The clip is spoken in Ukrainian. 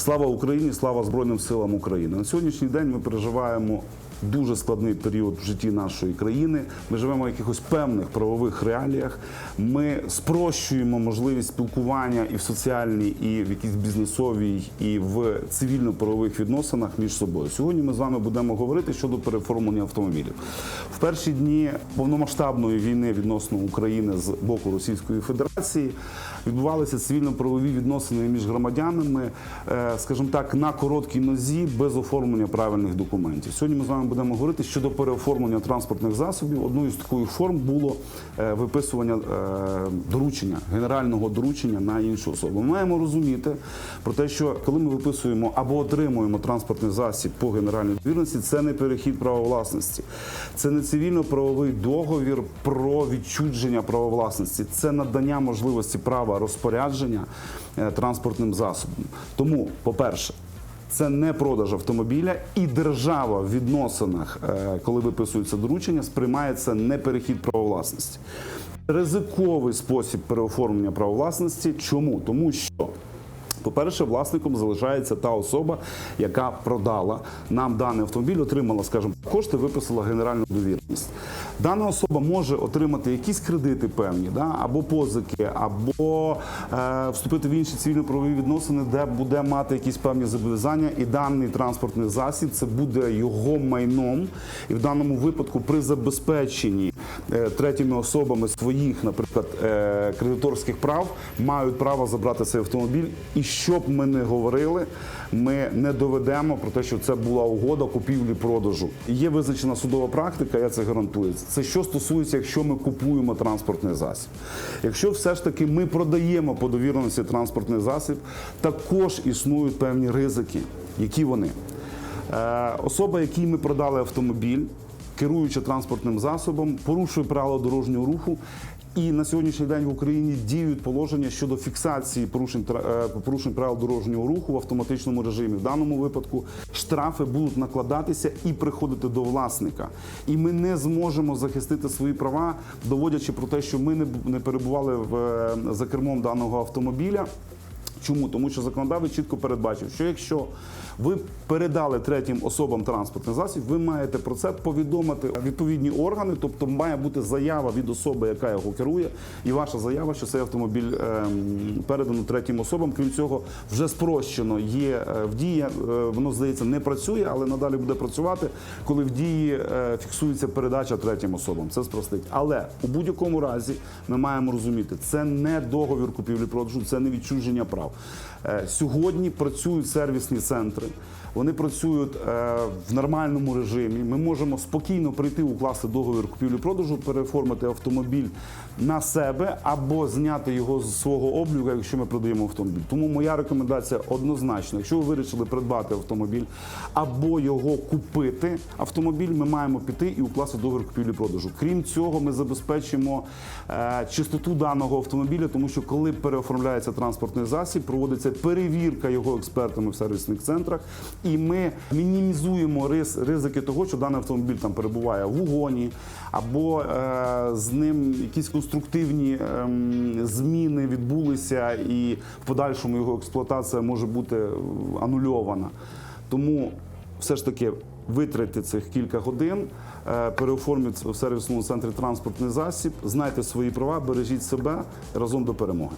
Слава Україні, слава Збройним силам України. На сьогоднішній день ми переживаємо дуже складний період в житті нашої країни. Ми живемо в якихось певних правових реаліях. Ми спрощуємо можливість спілкування і в соціальній, і в якійсь бізнесовій, і в цивільно-правових відносинах між собою. Сьогодні ми з вами будемо говорити щодо переформлення автомобілів. В перші дні повномасштабної війни відносно України з боку Російської Федерації відбувалися цивільно-правові відносини між громадянами, е, скажімо так, на короткій нозі без оформлення правильних документів. Сьогодні ми з вами будемо говорити щодо переоформлення транспортних засобів. Одною з таких форм було е, виписування е, доручення, генерального доручення на іншу особу. Ми маємо розуміти про те, що коли ми виписуємо або отримуємо транспортний засіб по генеральній довірності, це не перехід права власності, це не цивільно-правовий договір про відчудження права власності, це надання можливості права розпорядження е, транспортним засобом. Тому, по-перше, це не продаж автомобіля, і держава в відносинах, е, коли виписується доручення, сприймає це не перехід права власності. Ризиковий спосіб переоформлення права власності. Чому? Тому що. По-перше, власником залишається та особа, яка продала нам даний автомобіль, отримала, скажімо, кошти, виписала генеральну довірність. Дана особа може отримати якісь кредити певні, да, або позики, або е, вступити в інші цивільно-правові відносини, де буде мати якісь певні зобов'язання, і даний транспортний засіб це буде його майном. І в даному випадку при забезпеченні третіми особами своїх, наприклад, е, кредиторських прав, мають право забрати цей автомобіль. І що б ми не говорили, ми не доведемо про те, що це була угода купівлі-продажу. Є визначена судова практика, я це гарантую. Це що стосується, якщо ми купуємо транспортний засіб. Якщо все ж таки ми продаємо по довіреності транспортний засіб, також існують певні ризики. Які вони? Е, особа, якій ми продали автомобіль, керуючи транспортним засобом, порушує правила дорожнього руху. І на сьогоднішній день в Україні діють положення щодо фіксації порушень е, порушень правил дорожнього руху в автоматичному режимі. В даному випадку штрафи будуть накладатися і приходити до власника. І ми не зможемо захистити свої права, доводячи про те, що ми не, перебували в, е, за кермом даного автомобіля. Чому? Тому що законодавець чітко передбачив, що якщо ви передали третім особам транспортний засіб, ви маєте про це повідомити відповідні органи, тобто має бути заява від особи, яка його керує, і ваша заява, що цей автомобіль ем, передано третім особам. Крім цього, вже спрощено є е, в дії, е, воно здається не працює, але надалі буде працювати, коли в дії е, фіксується передача третім особам. Це спростить. Але у будь-якому разі ми маємо розуміти, це не договір купівлі-продажу, це не відчуження прав. Е, Сьогодні працюють сервісні центри. Вони працюють е, в нормальному режимі. Ми можемо спокійно прийти, укласти договір купівлі-продажу, переформити автомобіль на себе або зняти його з свого обліку, якщо ми продаємо автомобіль. Тому моя рекомендація однозначна. Якщо ви вирішили придбати автомобіль або його купити, автомобіль, ми маємо піти і укласти договір купівлі-продажу. Крім цього, ми забезпечимо е, чистоту даного автомобіля, тому що коли переоформляється транспортний засіб, проводиться перевірка його експертами в сервісних центрах, і ми мінімізуємо рис, ризики того, що даний автомобіль там перебуває в угоні, або е, з ним якісь конструктивні ем, зміни відбулися, і в подальшому його експлуатація може бути е, анульована. Тому все ж таки витратьте цих кілька годин, е, переоформіть в сервісному центрі транспортний засіб, знайте свої права, бережіть себе разом до перемоги.